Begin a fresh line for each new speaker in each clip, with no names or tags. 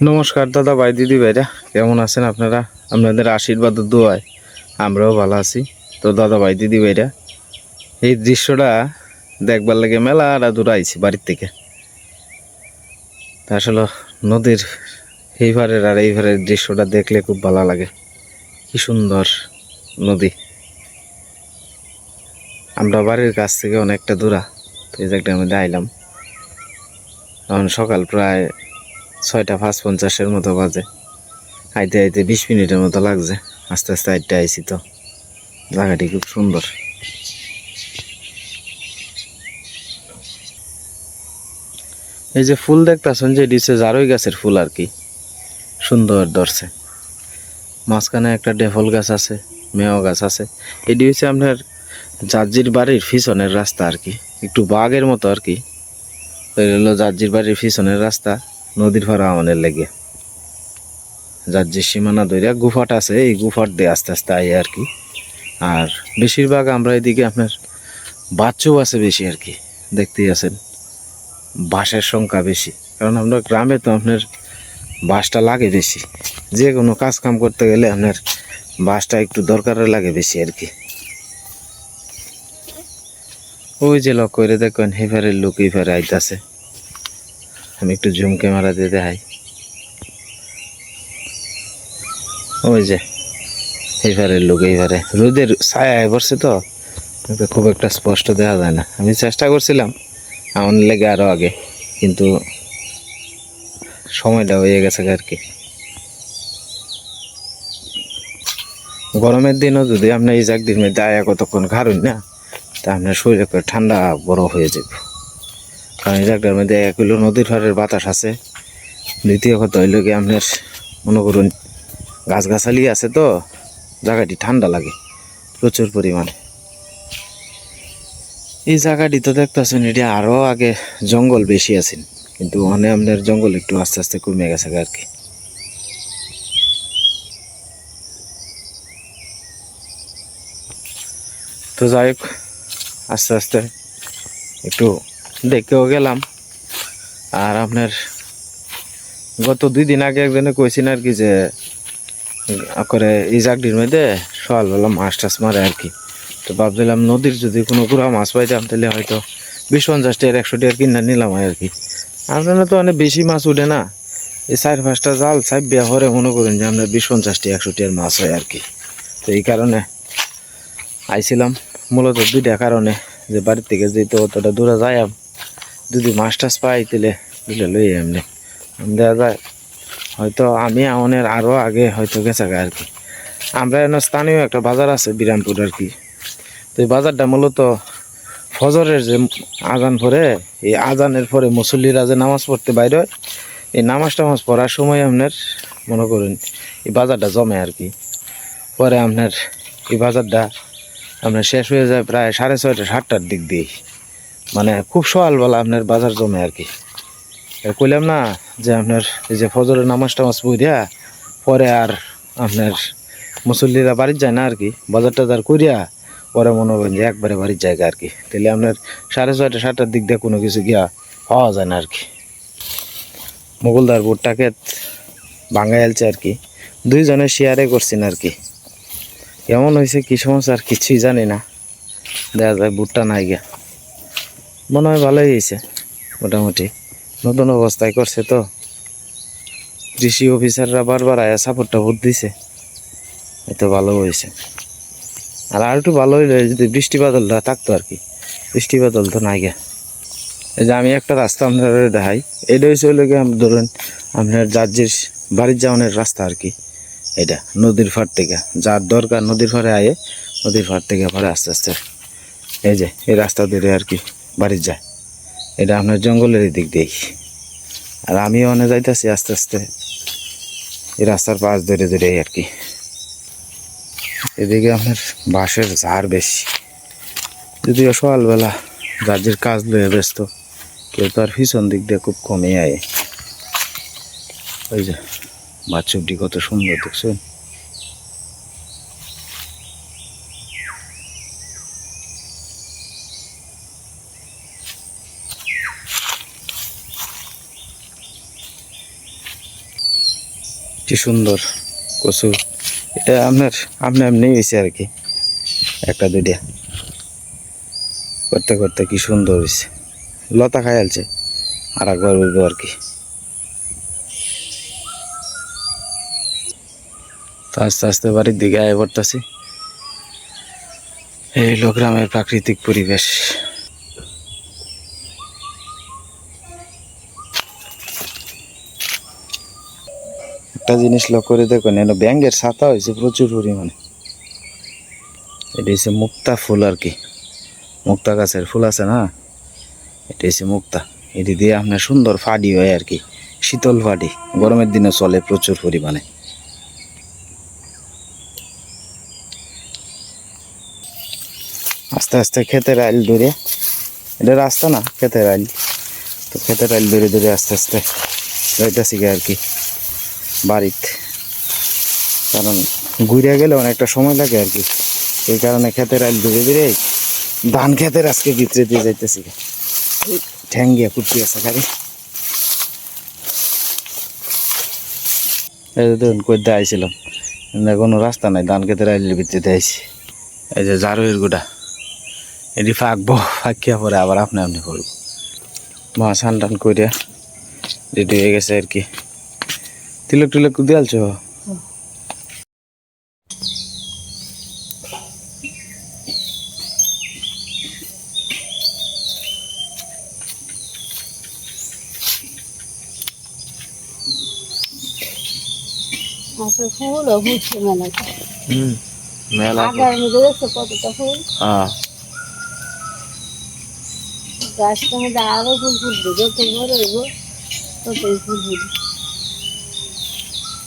নমস্কার দাদা ভাই, দিদি ভাইরা, কেমন আছেন আপনারা? আপনাদের আশীর্বাদ দোয়ায় আমরাও ভালো আছি। তো দাদা ভাই, দিদি ভাইরা, এই দৃশ্যটা দেখবার লাগে মেলা আর দূর আইছি বাড়ির থেকে। আসলে নদীর এই পারের আর এই পারের দৃশ্যটা দেখলে খুব ভালো লাগে। কি সুন্দর নদী। আমরা বাড়ির কাছ থেকে অনেকটা দূরা তো এই জায়গাটা আমি আইলাম এখন সকাল প্রায় ছয়টা পাঁচ পঞ্চাশের মতো বাজে। আইতে আইতে বিশ মিনিটের মতো লাগছে। আস্তে আস্তে আইতে আইছি তো। জায়গাটি খুব সুন্দর। এই যে ফুল দেখতেছেন যে ডিসে জারই গাছের ফুল আর কি। সুন্দর ধরছে। মাঝখানে একটা ডেফল গাছ আছে মেয় গাছ আছে। এটি হচ্ছে আপনার জার্জির বাড়ির পিছনের রাস্তা আর কি। একটু বাঘের মতো আর কি। হলো জার্জির বাড়ির পিছনের রাস্তা। নদীর ভাড়া আমাদের লেগে। যার যে সীমানা ধরে গুফাট আছে, এই গুফাট দিয়ে আস্তে আস্তে আই আর কি। আর বেশিরভাগ আমরা এদিকে আপনার বাচ্চাও আছে বেশি আর কি, দেখতেই আছেন। বাঁশের সংখ্যা বেশি। কারণ আমরা গ্রামে তো আপনার বাঁশটা লাগে বেশি। যে কোনো কাজ কাম করতে গেলে আপনার বাঁশটা একটু দরকার লাগে বেশি আর কি। ওই যে লক করে দেখেন হেফারের লোক এইফারে আইতাছে। আমি একটু জুম ক্যামেরা দিয়ে দেখাই। ওই যে, এইবারের লোক এইবারে। রোদের ছায়া পড়ছে তো খুব একটা স্পষ্ট দেখা যায় না। আমি চেষ্টা করছিলাম, আমার লেগে আরও আগে, কিন্তু সময়টা হয়ে গেছে আর কি। গরমের দিনও যদি আপনার এই জাগদির মধ্যে আয়া কতক্ষণ খারুন না, তা আপনার শরীরে ঠান্ডা বড় হয়ে যাবে। কারণ জায়গাটার মধ্যে এক হলো নদীর পাড়ের বাতাস আছে। দ্বিতীয় কথা হইল কি আপনার মনে করুন, গাছগাছালি আছে তো, জায়গাটি ঠান্ডা লাগে, প্রচুর পরিমাণে। এই জায়গাটি তো দেখতেছেন, এটি আরও আগে জঙ্গল বেশি আছেন, কিন্তু ওখানে আপনার জঙ্গল একটু আস্তে আস্তে কমে গেছে আর কি। তো যাই হোক, আস্তে আস্তে একটু দেখেও গেলাম। আর আপনার গত দুই দিন আগে একজনে কইছেন আর কি যে, করে এই জাগডির মধ্যে সকালবেলা মাছ টাছ মারে আর কি। তো ভাবছিলাম নদীর যদি কোনো গুড়া মাছ পাইতাম তাহলে হয়তো বিশ পঞ্চাশ টাকার, একশো টাকার কিনা নিলাম আর কি। আপনারা তো অনেক বেশি মাছ উঠে না। এই চার পাঁচটা জাল চাপ বিয়া হরে মনে করেন যে আমরা বিশ পঞ্চাশ টাকা, একশো টাকার মাছ হয় আর কি। তো এই কারণে আইছিলাম। মূলত দুইটা কারণে যে বাড়ির থেকে যেতে অতটা দূরে যাই যদি মাছ টাছ পাই তাহলে দিলে লই এমনি। দেওয়া যায় হয়তো আমি আমাদের আরও আগে হয়তো গেছে গা আর কি। আমরা এনে স্থানীয় একটা বাজার আছে বিরামপুর আর কি। তো এই বাজারটা মূলত ফজরের যে আজান পরে, এই আজানের পরে মুসল্লিরা যে নামাজ পড়তে বাইরে হয়, এই নামাজ টামাজ পড়ার সময় আপনার মনে করুন এই বাজারটা জমে আর কি। পরে আপনার এই বাজারটা আপনার শেষ হয়ে যায় প্রায় সাড়ে ছয়টা, সাতটার দিক দিয়ে মানে খুব সকালবেলা আপনার বাজার জমে আর কি। কইলাম না যে আপনার এই যে ফজরের নামাজ টামাজ বই পড়িয়া পরে আর আপনার মুসল্লিরা বাড়ির যায় না আর কি, বাজার টাজার করিয়া পরে মনে করেন যে একবারে বাড়ির জায়গা আর কি। তাহলে আপনার সাড়ে ছয়টা, সাতটার দিক দিয়ে কোনো কিছু গিয়া পাওয়া যায় না আর কি। মুগলদার বুটটাকে ভাঙাই আলছে আর কি। দুইজনে শেয়ারে করছেন আর কি। কেমন হয়েছে কি সমস্যা আর কিছুই জানি না। দেখা যায় বুটটা নাই গিয়া। মনে হয় ভালোই হয়েছে, মোটামুটি। নতুন অবস্থায় করছে তো। কৃষি অফিসাররা বারবার আয়া সাপোর্ট টাপোর্ট দিছে। এতো ভালো হয়েছে। আর আর একটু ভালো হইলে যদি বৃষ্টি বাদলটা থাকতো আর কি। বৃষ্টি বাদল তো নাই গে। এই যে আমি একটা রাস্তা আপনার দেখাই। এটা হচ্ছে হইলে ধরুন আপনার জার্জির বাড়ির যাওয়ানোর রাস্তা আর কি। এটা নদীর ফাট থেকে। যার দরকার নদীর ফাড়ে আয়ে নদীর ফাট থেকে পরে আস্তে আস্তে এই যে, এই রাস্তা ধরে আর কি। বাড়ির যায়। এটা আপনার জঙ্গলের দিক দিয়েই। আর আমিও অনেক যাইতেছি আস্তে আস্তে। এই রাস্তার পাশ ধরে ধরে আর কি। এদিকে আপনার বাঁশের ঝাড় বেশি। যদিও সকালবেলা রাজ্যের কাজ লয়ে ব্যস্ত, কেউ তো আর পিছন দিক দিয়ে খুব কমে আয়। ওই যে বাচ্চুটি কত সুন্দর, দেখছেন? সুন্দর কচু। এটা আপনার, আপনি এমনি হয়েছে আর কি। একটা, দুইটা। করতে করতে কি সুন্দর হয়েছে। লতা খাই আলছে। আর একবার উঠবো আর কি। আস্তে আস্তে বাড়ির দিকে আয় পড়তেছি। এই হলো গ্রামের প্রাকৃতিক পরিবেশ। একটা জিনিস লক্ষ্য করে দেখুন এখানে ব্যাঙ্গের ছাতা হয়েছে প্রচুর পরিমাণে। এটা হচ্ছে মুক্তা ফুল আর কি। মুক্তা গাছের ফুল আছে না? এটা হচ্ছে মুক্তা। এটি দিয়ে আপনার সুন্দর ফাডি হয় আর কি, শীতল ফাডি। গরমের দিনে চলে প্রচুর পরিমাণে। আস্তে আস্তে ক্ষেতের আইল ধরে, এটা রাস্তা না, ক্ষেতের আইল। তো ক্ষেতের আইল ধরে ধরে আস্তে আস্তে যাইতেছি আর কি। বাড়িতে। কারণ ঘুরে গেলে অনেকটা সময় লাগে আর কি। এই কারণে ক্ষেতের আইল ধরে ধরে ধান ক্ষেতের আজকে ভিতরে দিয়ে যাইতেছি। ঠ্যাং গিয়া কুটি আছে গাড়ি এই আইছিলাম কোনো রাস্তা নাই, ধান ক্ষেতের আইলের ভিতরে আইছি। এই যে জারুয়ের গোটা এটি ফাঁকবো, ফাঁকিয়া পরে আবার আপনি আপনি করব। মা সান টান করিয়া রেডি হয়ে গেছে আর কি। তিলক টিলক দিয়ালছো
ফুল ফুটছে মেলা
হুম মেলা
আগার মধ্যে দেখছ কতটা ফুল?
হ্যাঁ।
গাছটার মধ্যে আরও ফুল ফুটবে যত বড় হইব ততই ফুল ফুটবে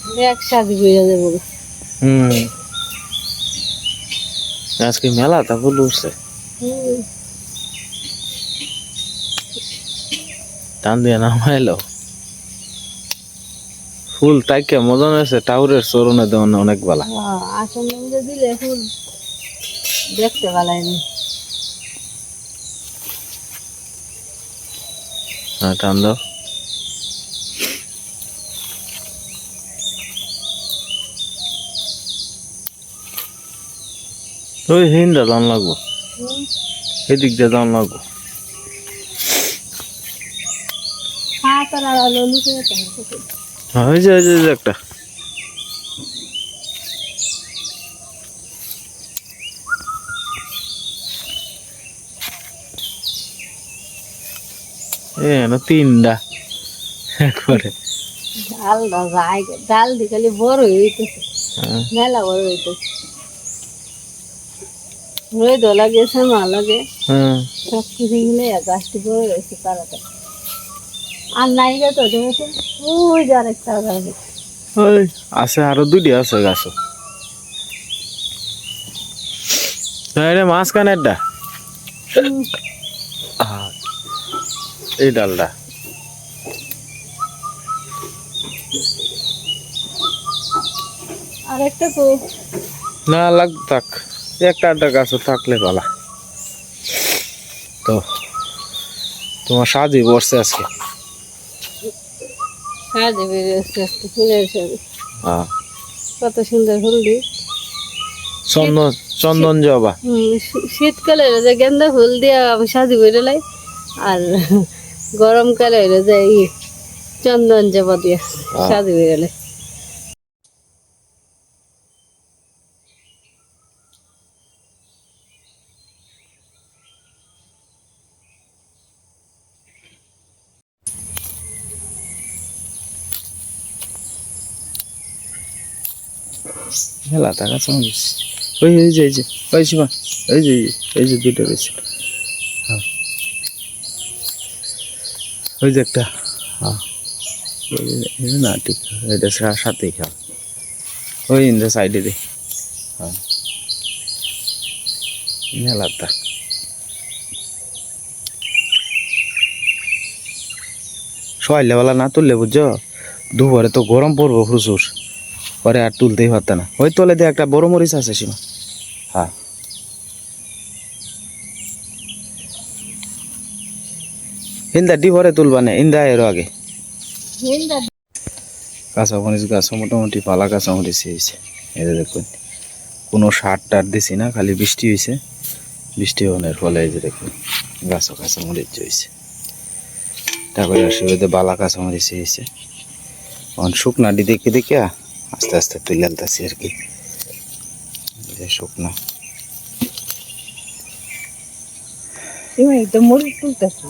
বেড়ে
হুম। আজকে মেলা তা উঠছে টান দিয়ে নামাইলো। ফুল টাইকে মদন হয়েছে টাউরের চরণে দেওয়ান অনেক বেলা।
দিলে ফুল দেখতে
হ্যাঁ টান দাও। ওই হিন্দা দাম লাগবো। এদিক দিয়ে দাম লাগবো।
হবে
হ্যাঁ ওই যে ওই যে একটা। এ না তিনটা।
ডালটা ডাল দিয়ে খালি বড় হইতেছে।
হ্যাঁ।
মেলা বড় হইতেছে। রোদ লাগে শ্যামা লাগে।
হ্যাঁ
সব কিছু মিলে গাছটি বড় হয়েছে তাড়াতাড়ি। আর নাই গে তো দেখেছ ওই যে আরেকটা গাছ।
ওই আছে আরও দুটি আছে গাছ। রে মাঝখানেরটা
হুম,
এই ডালটা।
আরেকটা তো।
না লাগ থাক। একটা আড্ডা গাছ থাকলে ভালো তো তোমার সাজি বসছে আজকে?
সাজে বেরিয়েছে আজকে ফুলের সাথে
হ্যাঁ।
কত সুন্দর
চন্দন চন্দন জবা।
শীতকালে যে গেন্দা ফুল দিয়া সাজি বেরোলাই আর গরমকালে যে চন্দন জবা দিয়া সাজি বেরোলাই
মেলা টাকা ওই যে এই যে ওই যে এই যে, দুটো হ্যাঁ। ওই যে একটা হ্যাঁ। না ঠিক এটা সাথেই খাও ওই ইন সাইডে দে। হ্যাঁ। মেলাটা সকালে বেলা না তুললে বুঝছ? দুপুরে তো গরম পড়ব প্রচুর। পরে আর তুলতেই পারত না। ওই তলে দিয়ে একটা বড় মরিচ আছে সীমা হ্যাঁ। ইন্দা ডি ভরে তুলবা না ইন্দা এর আগে।
কাঁচা
মরিচ গাছও মোটামুটি পালা কাঁচামরিচ হয়েছে। এই যে দেখুন কোনো সার টার দিছি না খালি বৃষ্টি হয়েছে। বৃষ্টি হওয়ার ফলে এই যে দেখুন গাছও কাঁচামরিচ হয়েছে। তারপরে অসুবিধা বালা কাঁচামরিচ হয়েছে। অন শুকনাটি দেখে দেখে আস্তে আস্তে তুলে আলতাছি আর কি। এই যে শুকনা।
তুলতেছে।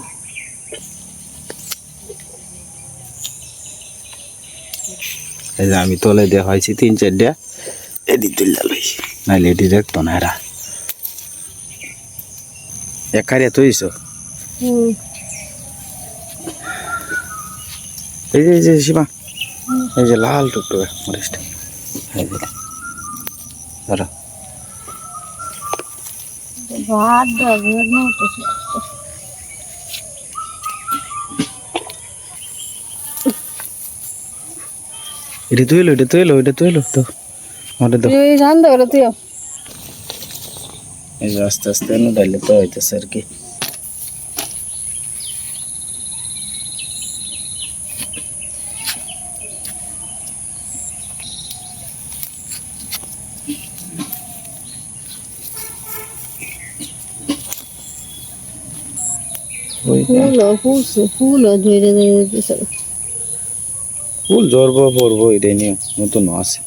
এই যে আমি তলে দেখাইছি তিন চারটা এডি তুলে লইছি এডি দেখতো না এরা। একারিয়া তুইছ?
হুম।
এই যে এই যে সীমা। এই যে লাল টুকটুকে মরিচটা এই যে। ধরো।
ভাত দাও না তো
এটি এটা এটা তুইলো তো। তো
এই তুই
এই যে আস্তে আস্তে ডাইলে তো হইতেছে আর কি।
ফুল ফুল ধরে ধরে
ফুল জ্বরবো পড়ব এটাই নিয়ে নতুন আছে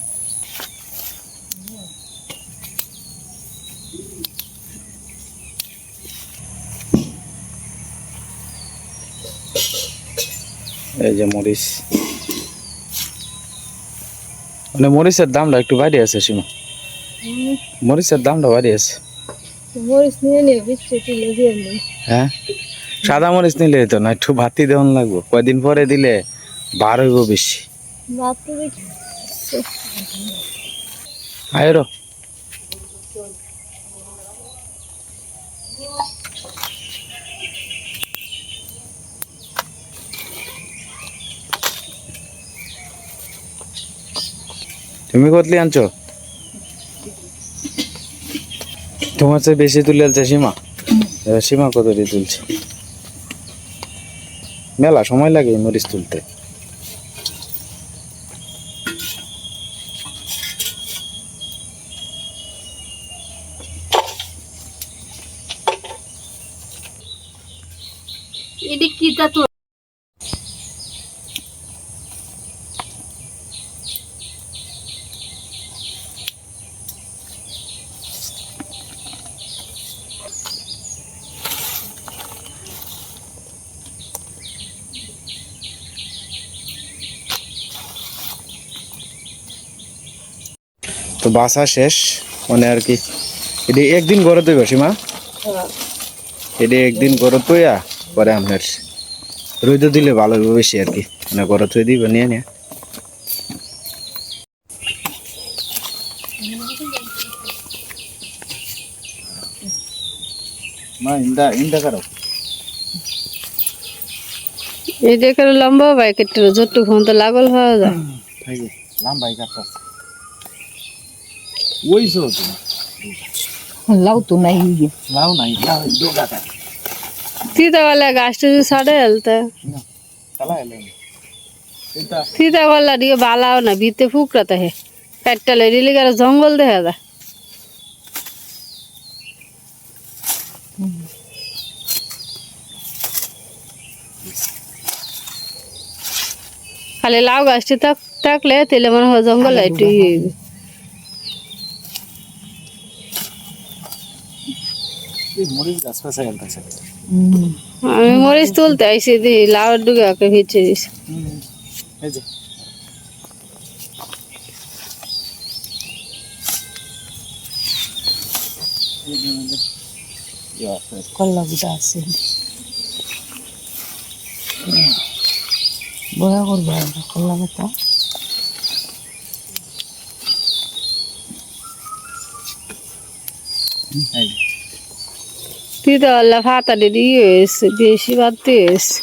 এই যে মরিচ। মানে মরিচের দামটা একটু বাড়ি আছে সীমা মরিচের দামটা বাড়ি আছে।
মরিচ নিয়ে নিয়ে
হ্যাঁ? সাদা মরিচ নিলে তো না, একটু ভাতি দেওয়ান লাগবো। কয়দিন পরে দিলে বার হইব বেশি। তুমি কতলি আনছো? তোমার চেয়ে বেশি তুলে আলছে সীমা? সীমা কত দিয়ে তুলছে? মেলা সময় লাগে মরিচ তুলতে।
এটি কি তা
বাসা শেষ। মানে আর কি এটি একদিন গড়ে তুই সীমা? এটি একদিন গড়ে তুইয়া পরে আপনার রইতে দিলে ভালো হবে বেশি আর কি। মানে গড়ে তুই দিব নিয়ে নিয়ে।
এই দেখে লম্বা ভাই কেটে ছোট্ট ফোন তো লাগল হওয়া যায়।
লাম্বাই কাটতাস ওইছো তুমি
লাউ তো নাই
লাও নাই লাও দোগা কাট
তিতা वाला গাছটা যদি সাড়ে হেলতে
চালা এলে এটা
তিতা वाला দিয়ে বালাও না ভিতে ফুকরাতে হে কাটটা লই দিলে গেলে জঙ্গল দেখা যায় খালি লাউ গাছটি থাক থাকলে তাহলে মনে হয় জঙ্গল একটু আমি মরিচ তুলতে আইসি দি লাউ ডুগে ওকে ভিজে দিস কল্লা আছে। বয়া করব কল্লা কথা তুই তো আল্লাহ ফাতা দিয়ে এসে বেশি বাদ দিয়ে এসে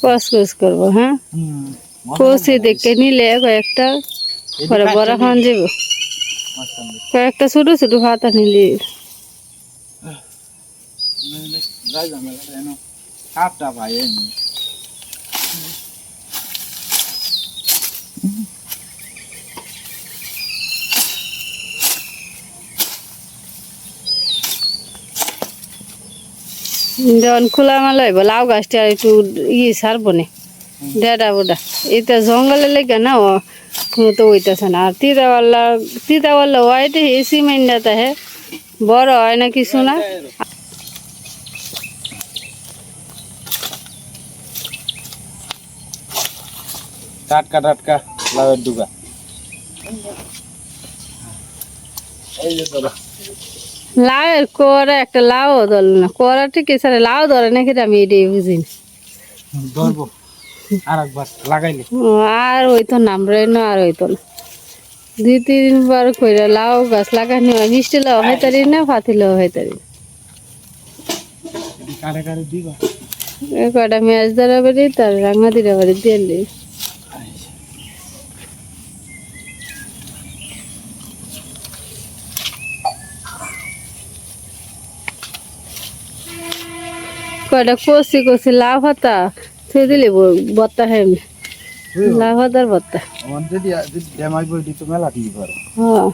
কস কস করব হ্যাঁ কষে দেখে নিলে কয়েকটা পরে বড় খান যাব কয়েকটা ছোট ছোট ফাতা নিলে
সাপটা ভাই
যখন খোলা মালা হইব, লাউ গাছটা একটু ই সারবো নে। ডেডা বোডা। এটা জঙ্গলে লেগে না, ও কোনো তো ওইটাছে না। আর তিতাওয়াল্লা তিতাওয়াল্লা হোয়াইট এসি মাইন্ডাতে হে। বড় হয় না কিছু না।
টাটকা টাটকা, লাউয়ের ডুগা। এই যে ধরো
লাউয়ের কোয়ারা একটা লাউ ধরল না। কোয়ারা ঠিক আছে লাউ ধরে নাকি আমি এটাই বুঝি না
ধরবো। আর একবার লাগাইলে
আর হইতো না আমরা না আর হইতো না। দুই তিনবার কইরা লাউ গাছ লাগানি হয় মিষ্টি লাউ হইতারি না ফাতি লাউ হইতারি না।
কারে কারে দিবা?
কটা মেয়াজ ধরা বাড়ি তার রাঙা দিরা বাড়ি দিয়ে কয়টা কষি কষি লাউ পাতা থুই দিলে বত্তা খাই লাউ পাতার বত্তা। হ্যাঁ।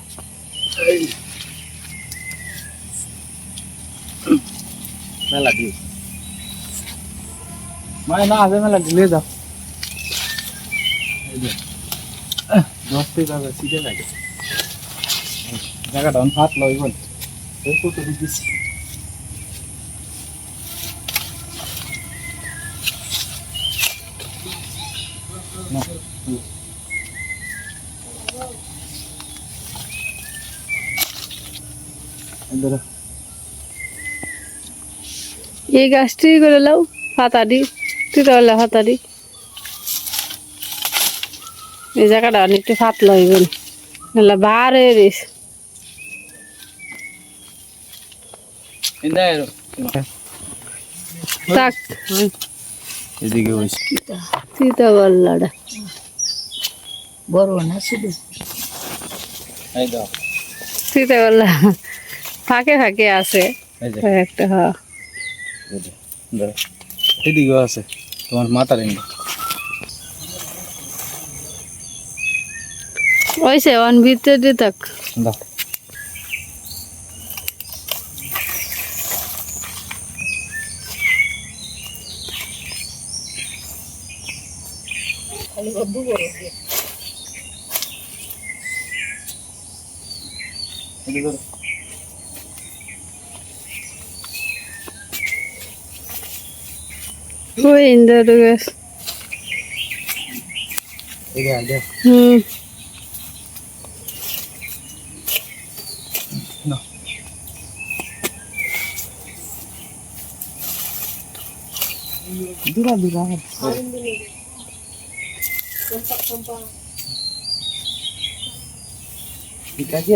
মেলা দিয়ে মানে না মেলা দিলে যাও। দশটাই বাজে সিটে লাগে। জায়গাটা অন হাত লই বল। এই কত দিছিস এই
গাছটি করে লাও তাহলে পাতা দি। এই জায়গাটা অনেকটা পাতলা হইব নাহলে বার হয়ে
এরো।
থাক।
এদিকে বসে।
তিতা বল্লাটা
বড় না শুধু।
দাও।
ফাঁকে ফাঁকে আছে। একটা হ্যাঁ।
এদিকেও আছে। তোমার মাথার এনে
ওইসে অন ভিতরে থাক।
দাও। এদিকে ধরো।
ওই ইন্দ্র গাছ
এদিকে আয়, দেখ।
হুম
নাও।
দূরা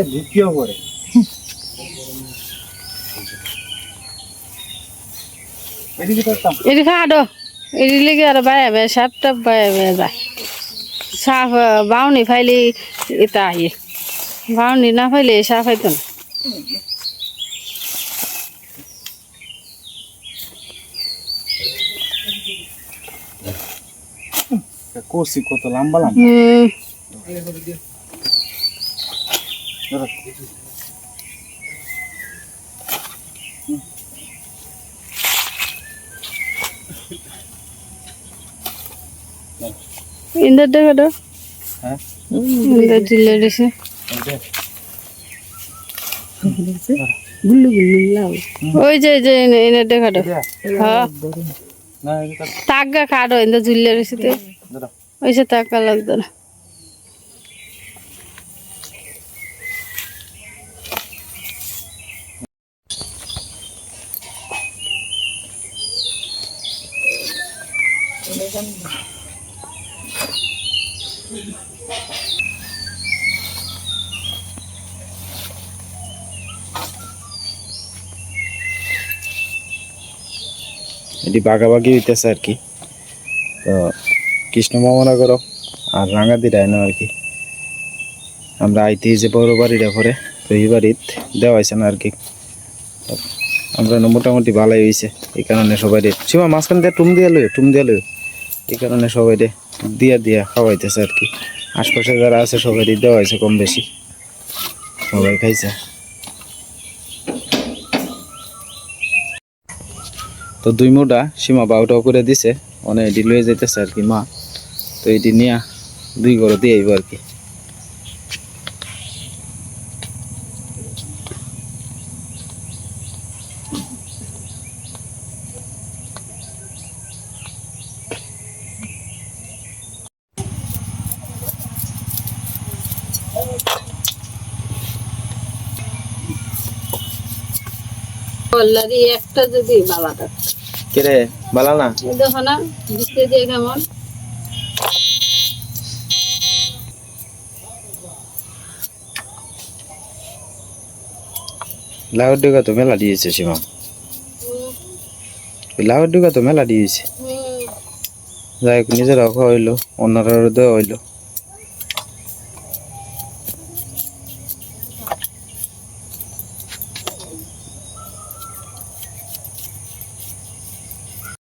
আর দ্বিতীয় করে এদিকে
খাডো এটি লেগে আর বাইরে বাইরে সাতটা বাইরে বাইরে যায়। সাফ বাউনি ফাইলে এটা আইয়ে। বাউনি না ফাইলে সাফ হইতো না।
করছি কত লম্বা লম্বা।
ইন্দ্র দেখা দাও
হ্যাঁ।
ইন্দ্র দিলে দিছে
গুল্লু গুল্লু লাউ
ওই যে যে এনে দেখা
এটা?
হ্যাঁ। তাগা কাটো ইন্দ্র দিছে তো। ওই সে টাকা লাগতো না।
এটি বাগাবাগি হইতেছে আর কি। তো কৃষ্ণ মামনা করো, আর রাঙাদি রায়নো আর কি। আমরা আইতে যে বড় বাড়িটা করে তো এই বাড়িত দেওয়া হয়েছে না আর কি। আমরা না মোটামুটি ভালোই হয়েছে, এই কারণে সবাই সীমা, মাঝখান দিয়ে টুম দিয়ে লই টুম দিয়ে লই এই কারণে সবাই দিয়া দিয়া খাওয়াইতেছে আর কি। আশপাশে যারা আছে সবাই দেওয়া হয়েছে কম বেশি। সবাই খাইছে। তো দুই মুটা সীমা বাউটাও করে দিছে, অনেক এটি লয়ে যেতেছে আর কি মা। তো এটি নিয়ে দুই গরো দিয়ে আইব আর কি।
একটা যদি বালা
কেরে বালা না?
দেখো না দিতে যে কেমন?
লাউর ডুগা তো মেলা দিয়েছে সীমা। লাউর ডুগা তো মেলা দিয়েছে। যাই হোক নিজেরাও খাওয়া হইল অন্যরাও দেওয়া হইল।